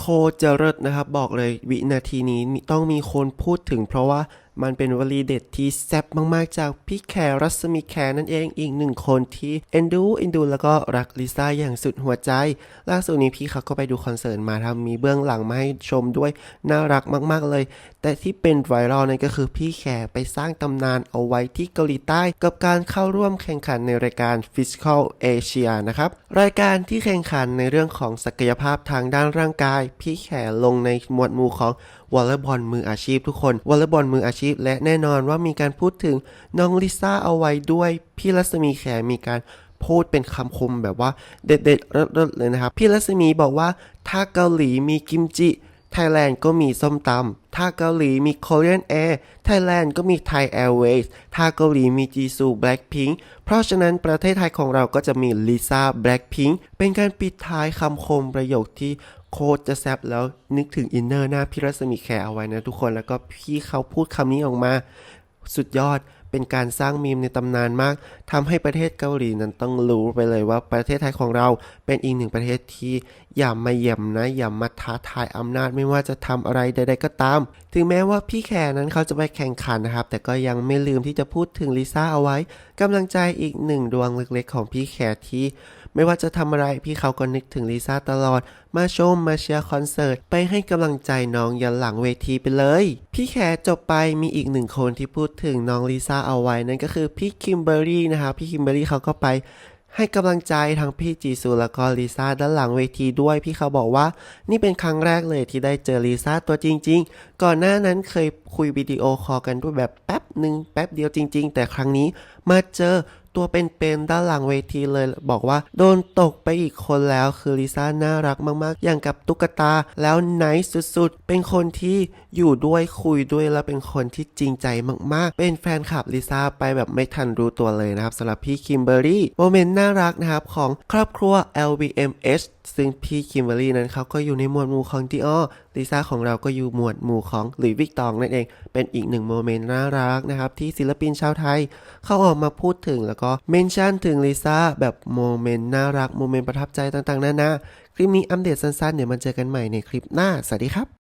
โคเจริญนะครับ บอกเลยวินาทีนี้ต้องมีคนพูดถึงเพราะว่ามันเป็นวลีเด็ดที่แซ่บมากๆ จากพี่แคร์รัศมีแคร์นั่นเองอีกหนึ่งคนที่เอ็นดูเอ็นดูแล้วก็รักลิซ่าอย่างสุดหัวใจ ล่าสุดนี้พี่เขาก็ไปดูคอนเสิร์ตมาทำมีเบื้องหลังมาให้ชมด้วยน่ารักมากๆเลย แต่ที่เป็นไวรัลนั่นก็คือพี่แขไปสร้างตำนานเอาไว้ที่เกาหลีใต้กับการเข้าร่วมแข่งขันในรายการ Physical Asia นะครับรายการที่แข่งขันในเรื่องของศักยภาพทางด้านร่างกาย พี่แขลงในหมวดหมู่ของ วอลเลย์บอลมืออาชีพทุกคนวอลเลย์บอลมืออาชีพ และแน่นอนว่ามีการพูดถึงน้องลิซ่าเอาไว้ด้วยพี่รัศมีแขมีการพูดเป็นคำคมแบบว่าเด็ดๆเลิศๆเลยนะครับ พี่รัศมีบอกว่าถ้าเกาหลีมีกิมจิไทยแลนด์ก็มีส้มตำ ถ้าเกาหลีมี Korean Air ไทยแลนด์ก็มี Thai Airways ถ้าเกาหลีมี Jisoo Blackpink เพราะฉะนั้นประเทศไทยของเราก็จะมี Lisa Blackpink เป็นการปิดท้ายคำคมประโยคที่โคตรจะแซบแล้วนึกถึงอินเนอร์หน้าพี่รัศมีแขเอาไว้นะทุกคนแล้วก็พี่เขาพูดคำนี้ออกมา สุดยอด เป็นการสร้างมีมในตำนานมากทำให้ประเทศเกาหลีนั้นต้องรู้ไปเลยว่าประเทศไทยของเราเป็นอีกหนึ่งประเทศที่อย่ามาเยี่ยมนะอย่ามาท้าทายอำนาจไม่ว่าจะทำอะไรใด ๆ ก็ตาม ถึงแม้ว่าพี่แขนั้นเขาจะไปแข่งขันนะครับ แต่ก็ยังไม่ลืมที่จะพูดถึงลิซ่าเอาไว้กำลังใจอีกหนึ่งดวงเล็กๆ ของพี่แขที่ไม่ว่าจะทำอะไรพี่เขาก็นึกถึงลิซ่าตลอด มาชมมาเชียร์คอนเสิร์ต ไปให้กำลังใจน้องยันหลังเวทีไปเลย พี่แขจบไปมีอีกหนึ่งคนที่พูดถึงน้องลิซ่าเอาไว้นั่นก็คือพี่คิมเบอรี่นะครับพี่คิมเบอรี่เขาก็ไปให้กำลังใจทั้งพี่จีซูแล้วก็ลิซ่าด้านหลังเวทีด้วย พี่เขาบอกว่า นี่เป็นครั้งแรกเลยที่ได้เจอลิซ่าตัวจริง ๆ ก่อนหน้านั้นเคยคุยวิดีโอคอลกันด้วยแบบแป๊บหนึ่งแป๊บเดียวจริง ๆ แต่ครั้งนี้มาเจอ ตัวเป็นๆด้านหลังเวทีเลย บอกว่าโดนตกไปอีกคนแล้วคือลิซ่าน่ารักมากๆ อย่างกับตุ๊กตาแล้วไนท์สุดๆ เป็นคนที่อยู่ด้วยคุยด้วยแล้วเป็นคนที่จริงใจมากๆ เป็นแฟนคลับลิซ่าไปแบบไม่ทันรู้ตัวเลยนะครับสำหรับพี่คิมเบอรี่โมเมนต์น่ารักนะครับของครอบครัว LVMH ซึ่งพี่คิมเบอรี่นั้นเขาก็อยู่ในหมวดหมู่ของดิออลิซ่าของเราก็อยู่หมวดหมู่ของหลุยส์วิกตองนั่นเอง เป็นอีกหนึ่งโมเมนต์น่ารักนะครับ ที่ศิลปินชาวไทย เขาออกมาพูดถึงแล้วก็เมนชั่นถึงลิซ่าแบบโมเมนต์น่ารักโมเมนต์ประทับใจต่างๆนานาคลิปนี้อัปเดตสั้นๆ เดี๋ยวมาเจอกันใหม่ในคลิปหน้า สวัสดีครับ